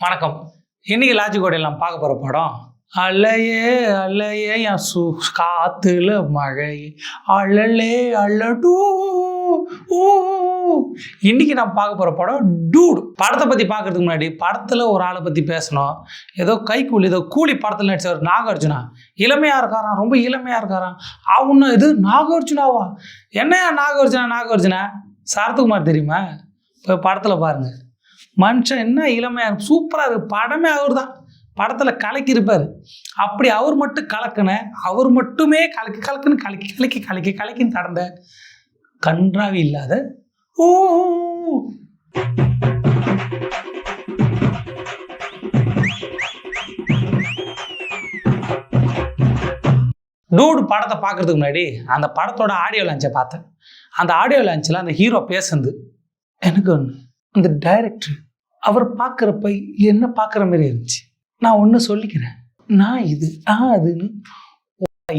வணக்கம். இன்னைக்கு லாஜி கோடையில் பார்க்க போகிற படம் அலையே அலையே என் சு காத்துல மழை அழலே அழடூ ஊ. இன்னைக்கு நான் பார்க்க போகிற படம் டூடு. படத்தை பற்றி பார்க்கறதுக்கு முன்னாடி படத்தில் ஒரு ஆளை பற்றி பேசணும். ஏதோ கைக்கூலி ஏதோ கூலி படத்தில் நடிச்சவர் நாகார்ஜுனா. இளமையாக இருக்காரான் ரொம்ப இளமையாக இருக்காரான் அவனு இது நாகார்ஜுனாவா? என்னையா நாகார்ஜுனா நாகார்ஜுனா? சரத்குமார் தெரியுமா? இப்போ படத்தில் பாருங்கள் மனுஷன் என்ன இளமையாக சூப்பராக இருக்கு. படமே அவர் தான் படத்தில் கலக்கியிருப்பார். அப்படி அவர் மட்டும் கலக்கின அவர் மட்டுமே கலக்கி கலக்குன்னு கலக்கி கலக்கி கலக்கி கலக்கின்னு கடந்த கன்றாவி இல்லாத ஓ! டூடு படத்தை பார்க்கறதுக்கு முன்னாடி அந்த படத்தோட ஆடியோ லான்ச்சை பார்த்தேன். அந்த ஆடியோ லான்ச்சில் அந்த ஹீரோ பேசுனது. எனக்கு ஒன்று அந்த டைரக்டர் அவர் பார்க்குறப்ப என்ன பார்க்குற மாதிரி இருந்துச்சு? நான் ஒன்று சொல்லிக்கிறேன். நான் இது நான் அதுன்னு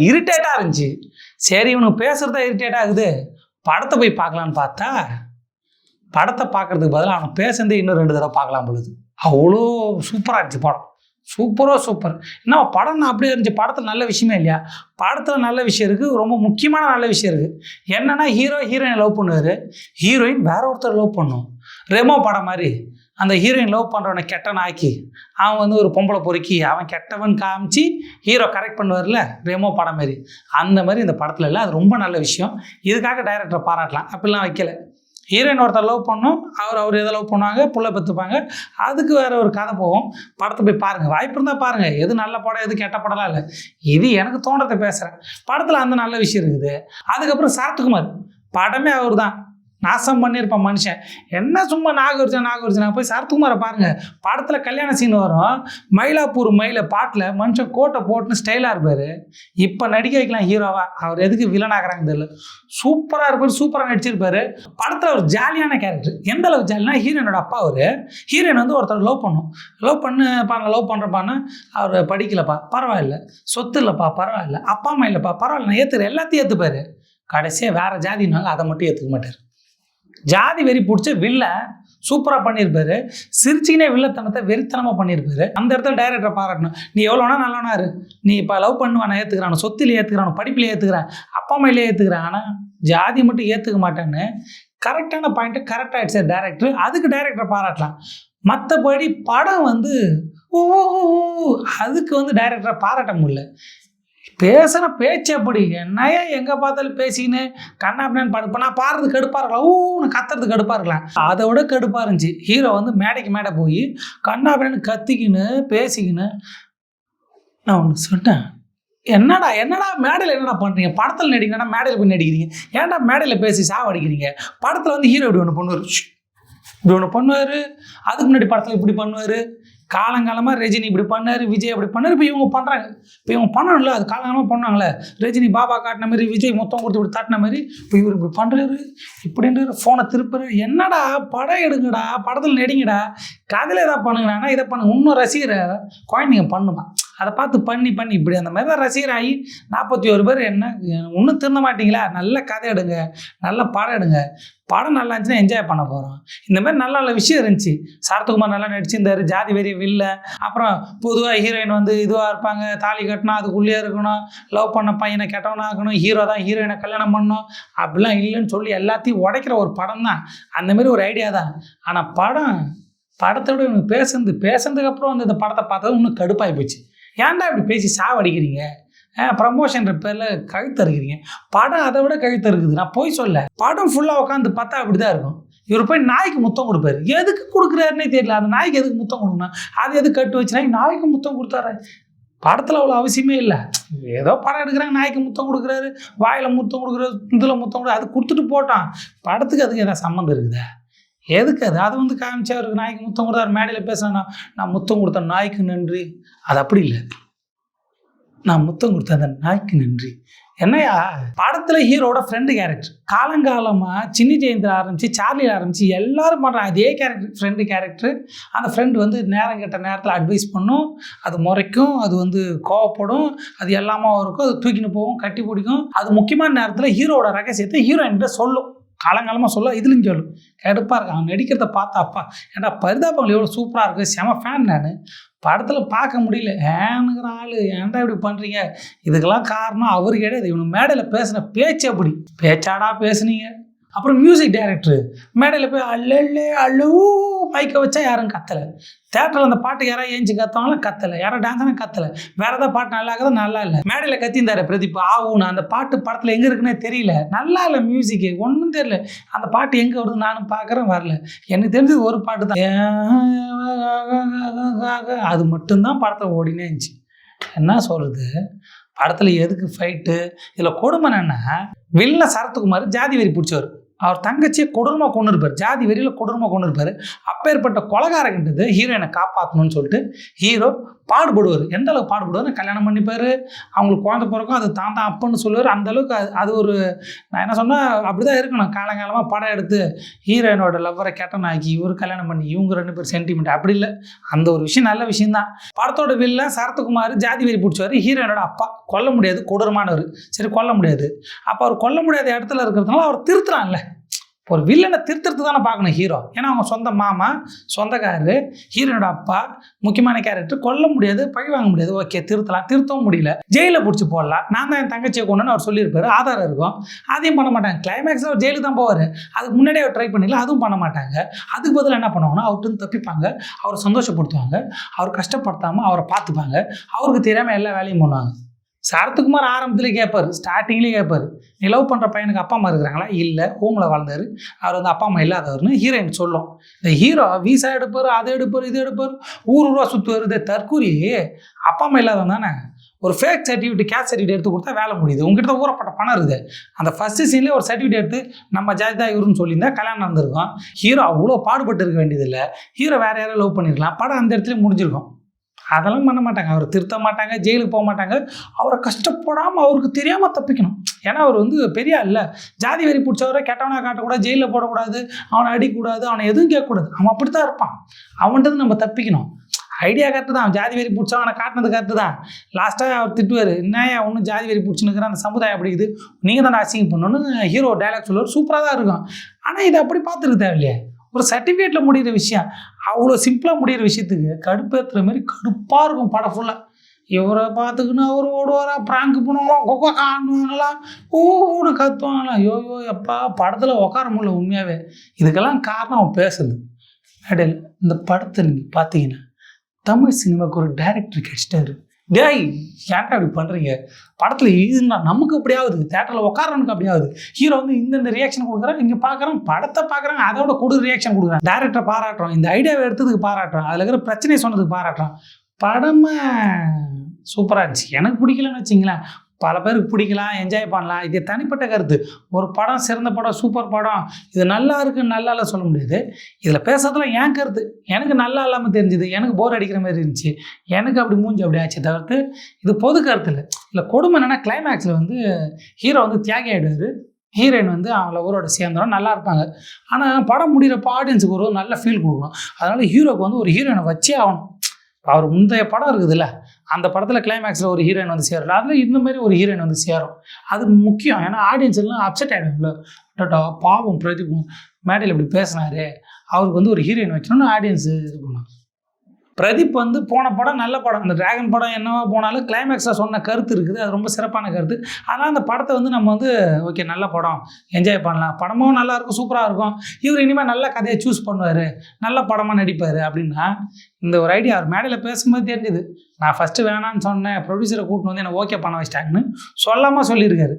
இரிட்டேட்டாக இருந்துச்சு. சரி இவனுக்கு பேசுகிறதா இரிட்டேட் ஆகுது. படத்தை போய் பார்க்கலான்னு பார்த்தா படத்தை பார்க்கறதுக்கு பதிலாக அவனை பேசுனதே இன்னும் ரெண்டு தடவை பார்க்கலாம் பொழுது. அவ்வளோ சூப்பராக இருந்துச்சு படம். சூப்பரோ சூப்பர் என்ன படம் நான் அப்படியே இருந்துச்சு. படத்தில் நல்ல விஷயமே இல்லையா? படத்தில் நல்ல விஷயம் இருக்குது ரொம்ப முக்கியமான நல்ல விஷயம் இருக்குது என்னன்னா ஹீரோ ஹீரோயின் லவ் பண்ணுவார். ஹீரோயின் வேற ஒருத்தர் லவ் பண்ணும். ரெமோ படம் மாதிரி. அந்த ஹீரோயின் லவ் பண்ணுறவனை கெட்டவன் ஆக்கி அவன் வந்து ஒரு பொம்பளை பொறுக்கி அவன் கெட்டவன் காமிச்சு ஹீரோ கரெக்ட் பண்ணுவார்ல ரெமோ படம் மாதிரி அந்த மாதிரி இந்த படத்தில் இல்லை அது ரொம்ப நல்ல விஷயம். இதுக்காக டைரக்டரை பாராட்டலாம். அப்படிலாம் வைக்கல. ஹீரோயின் ஒருத்தர் லவ் பண்ணோம் அவர் அவர் எதை லவ் பண்ணுவாங்க புள்ள பெற்றுப்பாங்க அதுக்கு வேற ஒரு கதை போகும். படத்தை போய் பாருங்கள் வாய்ப்பு இருந்தால் பாருங்கள் எது நல்ல படம் எது கெட்ட படம்லாம் இல்லை. இது எனக்கு தோன்றதை பேசுகிறேன் படத்தில் அந்த நல்ல விஷயம் இருக்குது. அதுக்கப்புறம் சரத்குமார். படமே அவர் தான் நாசம் பண்ணியிருப்பான் மனுஷன். என்ன சும்மா நாகர்ஜுனா நாகர்ஜுனா போய் சரத்குமாரை பாருங்கள் படத்தில் கல்யாண சீன் வரும். மயிலாப்பூர் மயில பாட்டில் மனுஷன் கோட்டை போட்டுன்னு ஸ்டைலாக இருப்பார். இப்போ நடிக்க வைக்கலாம் ஹீரோவா அவர் எதுக்கு வில்லனாகிறாங்க தெரியல. சூப்பராக இருப்பார் சூப்பராக நடிச்சிருப்பார். படத்தில் ஒரு ஜாலியான கேரக்டர் எந்த அளவுக்கு ஜாலினா ஹீரோயினோட அப்பா அவர். ஹீரோயின் வந்து ஒருத்தர் லவ் பண்ணும். லவ் பண்ணு பாருங்க லவ் பண்ணுறப்பான்னு அவர் படிக்கலப்பா. பரவாயில்ல. சொத்து இல்லைப்பா பரவாயில்ல. அப்பா அம்மா இல்லைப்பா பரவாயில்ல. நான் ஏற்றுக்கிறேன் எல்லாத்தையும் ஏற்றுப்பாரு கடைசியாக வேறு ஜாதினாங்க அதை மட்டும் ஏற்றுக்க மாட்டார். ஜாதி வெறி பிடிச்ச வில்ல சூப்பராக பண்ணியிருப்பாரு சிரிச்சிக்கினே வில்லத்தனத்தை வெறித்தனமாக பண்ணியிருப்பாரு அந்த இடத்துல டைரக்டரை பாராட்டணும். நீ எவ்வளோனா நல்லவனா இரு. நீ இப்போ லவ் பண்ணுவான் ஏற்றுக்கிறான் சொத்துல ஏற்றுக்கிறான் படிப்பில் ஏற்றுக்கிறான் அப்பா அம்மையிலே ஏற்றுக்கிறான் ஆனால் ஜாதி மட்டும் ஏற்றுக்க மாட்டேன்னு கரெக்டான பாயிண்ட்டு கரெக்டாக ஆகிடுச்சு டேரக்டர் அதுக்கு டைரக்டரை பாராட்டலாம். மற்றபடி படம் வந்து ஓ அதுக்கு வந்து டைரக்டரை பாராட்ட முடியல. பேசுகிற பேச்சு அப்படி என்னையா எங்கே பார்த்தாலும் பேசிக்கின்னு கண்ணாப்பின்னு பாடு. நான் பாடுறது கடுப்பாக இருக்கலாம் ஊன்னு கத்துறது கடுப்பாக இருக்கலாம் அதை விட கடுப்பாக இருந்துச்சு. ஹீரோ வந்து மேடைக்கு மேடை போய் கண்ணாப்பின்னு கத்திக்கின்னு பேசிக்கின்னு நான் ஒன்று சொன்னேன் என்னடா என்னடா மேடையில் என்னடா பண்ணுறீங்க படத்தில் நடிக்கிறேன்னா மேடையில் போய் நடிக்கிறீங்க. ஏன்டா மேடையில் பேசி சாவடிக்கிறீங்க? படத்தில் வந்து ஹீரோ இப்படி ஒன்று பண்ணுவார். இப்படி ஒன்று பண்ணுவார். அதுக்கு முன்னாடி படத்தில் இப்படி பண்ணுவார். காலங்காலமாக ரஜினி இப்படி பண்ணார் விஜய் அப்படி பண்ணார் இப்போ இவங்க பண்ணுறாங்க இப்போ இவங்க பண்ணணும்ல அது காலங்காலமாக பண்ணாங்களே ரஜினி பாபா காட்டின மாதிரி விஜய் மொத்தம் கொடுத்து இப்படி தட்டின மாதிரி இப்போ இவர் இப்படி பண்ணுறாரு இப்படின்ற ஃபோனை திருப்புறாரு. என்னடா படம் எடுங்கடா படத்தில் நடிங்கடா கதையில் எதாவது பண்ணுங்கடா இதை பண்ணுங்க இன்னும் ரசிகரை குழந்தைங்க பண்ணுமா? அதை பார்த்து பண்ணி பண்ணி இப்படி அந்த மாதிரி தான் ரசிகர் ஆகி நாற்பத்தி ஒரு பேர் என்ன ஒன்றும் திருந்த மாட்டீங்களா? நல்ல கதை எடுங்க நல்ல படம் எடுங்க. படம் நல்லா இருந்துச்சுன்னா என்ஜாய் பண்ண போகிறோம் இந்த மாதிரி நல்ல நல்ல விஷயம் இருந்துச்சு. சரத்குமார் நல்லா நடிச்சிருந்தாரு ஜாதி வெறிய வில்ல அப்புறம் பொதுவாக ஹீரோயின் வந்து இதுவாக இருப்பாங்க தாலி கட்டினா அதுக்குள்ளேயே இருக்கணும் லவ் பண்ண பையனை கெட்டவனாக இருக்கணும் ஹீரோ தான் ஹீரோயினை கல்யாணம் பண்ணணும். அப்படிலாம் இல்லைன்னு சொல்லி எல்லாத்தையும் உடைக்கிற ஒரு படம் தான். அந்தமாரி ஒரு ஐடியா தான். ஆனால் படம் படத்தோட இவனுக்கு பேசுனது பேசுனதுக்கப்புறம் வந்து இந்த படத்தை பார்த்தது இன்னும் கடுப்பாகி போச்சு. ஏன்டா இப்படி பேசி சாவடிக்கிறீங்க? ப்ரமோஷன்ற பேரில் கழுத்து அறுக்கிறீங்க படம் அதை விட கழுத்து இருக்குது நான் போய் சொல்ல படம் ஃபுல்லாக உட்காந்து பார்த்தா அப்படி தான் இருக்கும். இவர் போய் நாய்க்கு முத்தம் கொடுப்பாரு. எதுக்கு கொடுக்குறாருன்னே தெரியல. அந்த நாய்க்கு எதுக்கு முத்தம் கொடுக்கணும்? அது எதுக்கு கட்டு வச்சுனா நாய்க்கு முத்தம் கொடுத்தாரு. படத்தில் அவ்வளோ அவசியமே இல்லை. ஏதோ படம் எடுக்கிறாங்க நாய்க்கு முத்தம் கொடுக்குறாரு. வாயில் முத்தம் கொடுக்குறாரு இதில் முத்தம் கொடு அது கொடுத்துட்டு போட்டான். படத்துக்கு அதுக்கு எதாவது சம்மந்தம் இருக்குதா? எதுக்கு அது? அதை வந்து காமிச்சா அவருக்கு நாய்க்கு முத்தம் கொடுத்தாரு. மேடையில் பேசுனா நான் முத்தம் கொடுத்த நாய்க்கு நன்றி. அது அப்படி இல்லை. நான் முத்தம் கொடுத்த அந்த நாய்க்கு நன்றி. என்னையா? படத்தில் ஹீரோட ஃப்ரெண்டு கேரக்டர் காலங்காலமாக சின்னி ஜெயந்திரா ஆரம்பித்து சார்லியில் ஆரம்பித்து எல்லாரும் பண்ணுறாங்க அதே கேரக்டர் ஃப்ரெண்டு கேரக்டர் அந்த ஃப்ரெண்டு வந்து நேரம் கெட்ட நேரத்தில் அட்வைஸ் பண்ணும். அது முறைக்கும் அது வந்து கோவப்படும். அது எல்லாமே இருக்கும். அது தூக்கின்னு போகும் கட்டி பிடிக்கும். அது முக்கியமான நேரத்தில் ஹீரோட ரகசியத்தை ஹீரோயின்கிட்ட சொல்லும். காலங்காலமாக சொல்ல இதுலையும் சொல்லும் கடுப்பாக இருக்கு அவன் நடிக்கிறத பார்த்தா அப்பா ஏன்டா பரிதாபங்கள் எவ்வளோ சூப்பராக இருக்குது செம ஃபேன் நான். படத்தில் பார்க்க முடியல. ஏனுங்கிற ஆள் ஏன்டா இப்படி பண்ணுறீங்க இதுக்கெல்லாம் காரணம் அவரு கிடையாது. இவனு மேடையில் பேசின பேச்சு அப்படி. பேச்சாடா பேசுனீங்க. அப்புறம் மியூசிக் டைரக்டர் மேடையில் போய் அல்ல அல்லூ மைக்கை வச்சா யாரும் கத்தலை. தேட்டரில் அந்த பாட்டு யாராவது ஏஞ்சி கத்தவங்களும் கத்தலை. யாரும் டான்ஸ்னா கத்தலை. வேற ஏதாவது பாட்டு நல்லா இருக்குதோ நல்லா இல்லை. மேடையில் கத்திந்தாரு பிரதீப் ஆகும் அந்த பாட்டு படத்தில் எங்கே இருக்குன்னே தெரியல. நல்லா இல்லை மியூசிக்கு ஒன்றும் தெரியல. அந்த பாட்டு எங்கே வருது நானும் பார்க்குறேன் வரல. எனக்கு தெரிஞ்சது ஒரு பாட்டு தான். அது மட்டும்தான் படத்தில் ஓடினே இருந்துச்சு. என்ன சொல்கிறது படத்தில் எதுக்கு ஃபைட்டு இதில் கொடுமை என்னென்னா வில்ல சரத்குமார் ஜாதி வெறி பிடிச்சவர். அவர் தங்கச்சியை கொடூரமாக கொண்டு இருப்பார். ஜாதி வெறியில் கொடூரமாக கொண்டு இருப்பார். அப்பேற்பட்ட கொலகாரங்கிட்டது ஹீரோயினை காப்பாற்றணும்னு சொல்லிட்டு ஹீரோ பாடுபடுவார். எந்த அளவுக்கு பாடுபடுவார் கல்யாணம் பண்ணிப்பார். அவங்களுக்கு குழந்தை பிறக்கும் அது தான் தான் அப்பன்னு சொல்லுவார். அந்த அளவுக்கு அது அது ஒரு நான் என்ன சொன்னால் அப்படி தான் இருக்கணும். காலங்காலமாக படம் எடுத்து ஹீரோயினோட லவ்வரை கெட்டனாக்கி இவர் கல்யாணம் பண்ணி இவங்க ரெண்டு பேர் சென்டிமெண்ட் அப்படி இல்லை. அந்த ஒரு விஷயம் நல்ல விஷயம் தான் படத்தோட வில்ல சரத்குமார் ஜாதி வெறி பிடிச்சவர் ஹீரோயினோட அப்பா. கொல்ல முடியாது. கொடூரமானவர். சரி கொல்ல முடியாது. அப்போ அவர் கொல்ல முடியாத இடத்துல இருக்கிறதுனால அவர் திருத்துறான்ல. ஒரு வில்லனை திருத்துறது தானே பார்க்கணும் ஹீரோ ஏன்னா அவங்க சொந்த மாமா சொந்தக்காரரு ஹீரோனோட அப்பா முக்கியமான கேரக்டர் கொல்ல முடியாது பழி வாங்க முடியாது. ஓகே திருத்தலாம். திருத்தவும் முடியல. ஜெயிலில் பிடிச்சி போடலாம். நான் தான் என் தங்கச்சியை கொண்டுன்னு அவர் சொல்லியிருப்பாரு. ஆதாரம் இருக்கும். அதையும் பண்ண மாட்டாங்க. கிளைமேக்ஸில் அவர் ஜெயிலுக்கு தான் போவார். அதுக்கு முன்னாடியே அவர் ட்ரை பண்ணல அதுவும் பண்ண மாட்டாங்க. அதுக்கு பதில் என்ன பண்ணுவாங்கன்னா அவர்கிட்ட தப்பிப்பாங்க. அவரை சந்தோஷப்படுத்துவாங்க. அவர் கஷ்டப்படுத்தாமல் அவரை பார்த்துப்பாங்க. அவருக்கு தெரியாமல் எல்லா வேலையும் பண்ணுவாங்க. சரத்குமார் ஆரம்பத்துலேயே கேட்பார் ஸ்டார்டிங்லேயே கேட்பார் நீ லவ் பண்ணுற பையனுக்கு அப்பா அம்மா இருக்கிறாங்களா? இல்லை ஹோமில் வாழ்ந்தார். அவர் வந்து அப்பா அம்மா இல்லாதவர்னு ஹீரோயின் சொல்லும். இந்த ஹீரோ விசா எடுப்பார் அதை எடுப்பார் இது எடுப்பார் ஊர் ஊரா சுற்றுவார் வருது தற்கூரி அப்பா அம்மா இல்லாதவன் தானே? ஒரு ஃபேக் சர்டிஃபிகேட் கேஸ் சர்டிஃபிகேட் எடுத்து கொடுத்தா வேலை முடியுது. உங்ககிட்ட ஊறப்பட்ட பணம் இருக்குது. அந்த ஃபஸ்ட்டு சீன்லேயே ஒரு சர்டிஃபிகேட் எடுத்து நம்ம ஜாதி தான் இவருன்னு சொல்லியிருந்தா கல்யாணம் நடந்திருக்கும். ஹீரோ அவ்வளோ பாடுபட்டு இருக்க வேண்டியதில்லை. ஹீரோ வேறு யாரும் லவ் பண்ணியிருக்கலாம் படம் அந்த இடத்துல முடிஞ்சிருக்கும். அதெல்லாம் பண்ண மாட்டாங்க. அவர் திருத்த மாட்டாங்க ஜெயிலுக்கு போக மாட்டாங்க. அவரை கஷ்டப்படாமல் அவருக்கு தெரியாமல் தப்பிக்கணும். ஏன்னா அவர் வந்து பெரிய இல்லை. ஜாதி வெறி பிடிச்சவரை கெட்டவனாக காட்டக்கூடாது ஜெயிலில் போடக்கூடாது அவனை அடிக்கக்கூடாது அவனை எதுவும் கேட்கக்கூடாது. அவன் அப்படி தான் இருப்பான். அவன்கிட்ட நம்ம தப்பிக்கணும். ஐடியா கரெக்டு தான். ஜாதி வெறி பிடிச்சா அவனை காட்டினது கரெக்டு தான். லாஸ்ட்டாக அவர் திட்டுவார் என்னையா ஒன்றும் ஜாதி வெறி பிடிச்சினுக்கிற அந்த சமுதாயம் அப்படி இது நீங்கள் தான் அசிங்கம் பண்ணணும்னு ஹீரோ டைலாக் சொல்லுவார். சூப்பராக தான் இருக்கும். ஆனால் இதை அப்படி பார்த்துருக்கு தேவையில்லையே. ஒரு சர்டிஃபிகேட்டில் முடிகிற விஷயம். அவ்வளோ சிம்பிளாக முடிகிற விஷயத்துக்கு கடுப்பேற்றுற மாதிரி கடுப்பாக இருக்கும் படம் ஃபுல்லாக இவரை பார்த்துக்கின்னு அவர் ஓடுவாரா? ப்ராங்க் பண்ணுவாங்களா கொக்கோ காணுவாங்களா? ஊன்னு கத்துவாங்களா? ஐயோ யோ எப்பா படத்தில் உட்கார முடியல உண்மையாகவே இதுக்கெல்லாம் காரணம் அவன் பேசுது இடையில இந்த படத்தை நீங்கள் பார்த்தீங்கன்னா தமிழ் சினிமாவுக்கு ஒரு டைரக்டர் கிடைச்சிட்டாரு. டேய் ஏன்டா அப்படி பண்ணுறீங்க படத்தில் இதுனா நமக்கு அப்படியாவது தேட்டரில் உட்காரனுக்கு அப்படியாவது ஹீரோ வந்து இந்தந்த ரியாக்ஷன் கொடுக்குறான் இங்கே பார்க்குறோம் படத்தை பார்க்குறாங்க அதோட கொடு ரியாக்ஷன் கொடுக்குறான். டேரக்டரை பாராட்டுறோம் இந்த ஐடியாவை எடுத்ததுக்கு பாராட்டுறோம் அதில் இருக்கிற பிரச்சனையை சொன்னதுக்கு பாராட்டுறோம் படமே சூப்பராக இருந்துச்சு. எனக்கு பிடிக்கலன்னு வச்சிங்களேன். பல பேருக்கு பிடிக்கலாம் என்ஜாய் பண்ணலாம். இது தனிப்பட்ட கருத்து. ஒரு படம் சிறந்த படம் சூப்பர் படம் இது நல்லா இருக்குன்னு நல்லா இல்லை சொல்ல முடியாது. இதில் பேசுறதுல என் கருத்து. எனக்கு நல்லா இல்லாமல் தெரிஞ்சுது. எனக்கு போர் அடிக்கிற மாதிரி இருந்துச்சு. எனக்கு அப்படி மூஞ்சி அப்படி ஆச்சு தவிர்த்து இது பொது கருத்து இல்லை. இல்லை கொடுமை என்னென்னா கிளைமேக்ஸில் வந்து ஹீரோ வந்து தியாகி ஆகிடுவார் ஹீரோயின் வந்து அவங்கள ஊரோட சேர்ந்தோம் நல்லா இருப்பாங்க. ஆனால் படம் முடிகிறப்ப ஆடியன்ஸுக்கு ஒரு நல்ல ஃபீல் கொடுக்கணும். அதனால் ஹீரோக்கு வந்து ஒரு ஹீரோயினை வச்சே ஆகணும். அவர் முந்தைய படம் இருக்குதுல்ல அந்த படத்தில் கிளைமேக்ஸில் ஒரு ஹீரோயின் வந்து சேரல அதில் இந்த மாதிரி ஒரு ஹீரோயின் வந்து சேரும். அது முக்கியம். ஏன்னா ஆடியன்ஸ் எல்லாம் அப்செட் ஆகிடும்ல டட்டா பாவம் பிரதீப் மேடையில் இப்படி பேசினாரு. அவருக்கு வந்து ஒரு ஹீரோயின் வைக்கணும்னு ஆடியன்ஸ் இது பண்ணாங்க பிரதீப் வந்து போன படம் நல்ல படம். அந்த டிராகன் படம் என்னவோ போனாலும் கிளைமேக்ஸில் சொன்ன கருத்து இருக்குது. அது ரொம்ப சிறப்பான கருத்து. அதனால் அந்த படத்தை வந்து நம்ம வந்து ஓகே நல்ல படம். என்ஜாய் பண்ணலாம். படமும் நல்லாயிருக்கும் சூப்பராக இருக்கும். இவர் இனிமேல் நல்ல கதையை சூஸ் பண்ணுவார். நல்ல படமாக நடிப்பார் அப்படின்னா இந்த ஒரு ஐடியா அவர் மேடையில் பேசும்போது தெரிஞ்சுது. நான் ஃபஸ்ட்டு வேணான்னு சொன்னேன். ப்ரொடியூசரை கூட்டின்னு வந்து என்னை ஓகே பண்ண வச்சிட்டாங்கன்னு சொல்லாமல் சொல்லியிருக்காரு.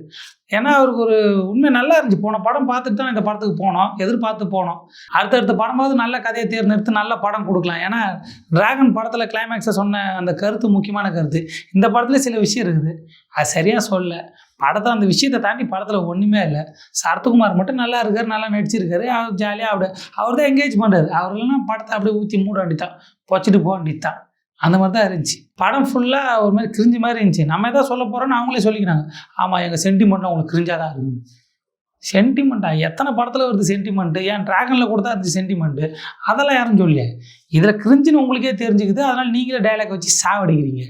ஏன்னா அவருக்கு ஒரு உண்மை நல்லா இருந்துச்சு. போன படம் பார்த்துட்டு தான் இந்த படத்துக்கு போனோம். எதிர்பார்த்து போனோம். அடுத்தடுத்த படமாவது நல்ல கதையை தேர்ந்தெடுத்து நல்ல படம் கொடுக்கலாம். ஏன்னா டிராகன் படத்தில் கிளைமேக்ஸை சொன்ன அந்த கருத்து முக்கியமான கருத்து. இந்த படத்துல சில விஷயம் இருக்குது. அது சரியாக சொல்ல. படத்தை அந்த விஷயத்தை தாண்டி படத்தில் ஒன்றுமே இல்லை. சரத்குமார் மட்டும் நல்லா இருக்கார் நல்லா நடிச்சிருக்காரு. அவர் ஜாலியாக அப்படி அவர் தான் என்கேஜ் பண்ணுறாரு அவர் இல்லைன்னா படத்தை அப்படியே ஊற்றி மூட வேண்டித்தான் பொச்சிட்டு போக வேண்டித்தான் அந்த மாதிரி தான் இருந்துச்சு. படம் ஃபுல்லாக ஒரு மாதிரி கிரிஞ்சு மாதிரி இருந்துச்சு. நம்ம எதாவது சொல்ல போகிறோன்னு அவங்களே சொல்லிக்கிறாங்க. ஆமாம் எங்கள் சென்டிமெண்ட்டும் உங்களுக்கு கிரிஞ்சாக தான் இருக்குன்னு சென்டிமெண்ட்டா எத்தனை படத்தில் வருது சென்டிமெண்ட்டு ஏன் ட்ராகனில் கொடுத்தா இருந்துச்சு சென்டிமெண்ட்டு அதெல்லாம் யாரும் சொல்லல. இதில் கிரிஞ்சுன்னு உங்களுக்கே தெரிஞ்சுக்குது. அதனால் நீங்களே டைலாக் வச்சு சாவடிக்கிறீங்க.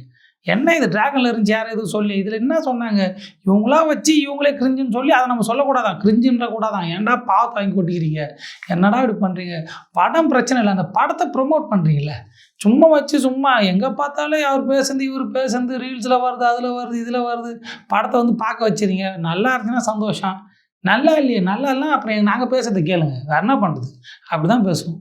என்ன இது டிராகனில் இருந்துச்சு யார் எதுவும் சொல்லி இதில் என்ன சொன்னாங்க? இவங்களா வச்சு இவங்களே கிரிஞ்சுன்னு சொல்லி அதை நம்ம சொல்லக்கூடாதான் கிரிஞ்சுன்ற கூடாதான் ஏன்டா பாவத்தை வாங்கி கொட்டிக்கிறீங்க? என்னடா இப்படி பண்ணுறீங்க படம் பிரச்சனை இல்லை அந்த படத்தை ப்ரொமோட் பண்ணுறீங்களே சும்மா வச்சு சும்மா எங்கே பார்த்தாலே அவர் பேசுந்து இவர் பேசுந்து ரீல்ஸில் வருது அதில் வருது இதில் வருது. படத்தை வந்து பார்க்க வச்சிருங்க. நல்லா இருந்துச்சுன்னா சந்தோஷம். நல்லா இல்லையே நல்லா இல்லை அப்புறம் நாங்கள் பேசுறது கேளுங்க. வேறு என்ன பண்ணுறது அப்படி தான் பேசுவோம்.